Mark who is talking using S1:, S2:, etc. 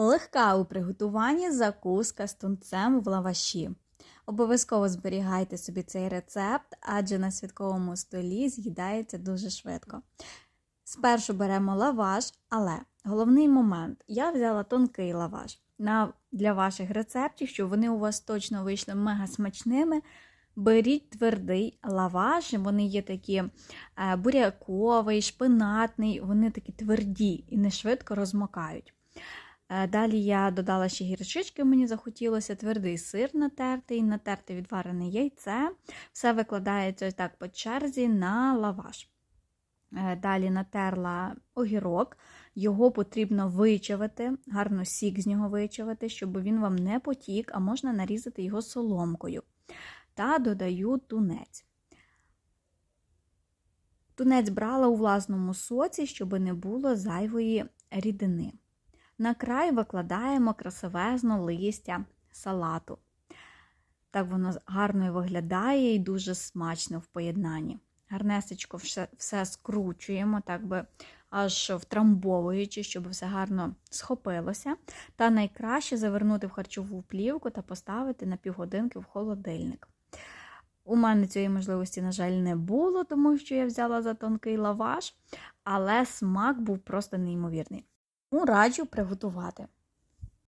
S1: Легка у приготуванні закуска з тунцем в лаваші. Обов'язково зберігайте собі цей рецепт, адже на святковому столі з'їдається дуже швидко. Спершу беремо лаваш, але головний момент: я взяла тонкий лаваш. На, для ваших рецептів, щоб вони у вас точно вийшли мега смачними. Беріть твердий лаваш, вони є такі е, буряковий, шпинатний, вони такі тверді і не швидко розмокають. Е, Далі я додала ще гірчички, мені захотілося твердий сир натертий, натерте відварене яйце. Все викладається так по черзі на лаваш. Е, Далі натерла огірок, його потрібно вичавити, гарно сік з нього вичавити, щоб він вам не потік, а можна нарізати його соломкою. Та додаю тунець. Тунець брала у власному соці, щоб не було зайвої рідини. На край викладаємо красивезно листя салату. Так воно гарно виглядає і дуже смачно в поєднанні. Гарнесечко все, все скручуємо, так би аж втрамбовуючи, щоб все гарно схопилося. Та найкраще завернути в харчову плівку та поставити на півгодинки в холодильник. У мене цієї можливості, на жаль, не було, тому що я взяла за тонкий лаваш, але смак був просто неймовірний. Тому раджу приготувати.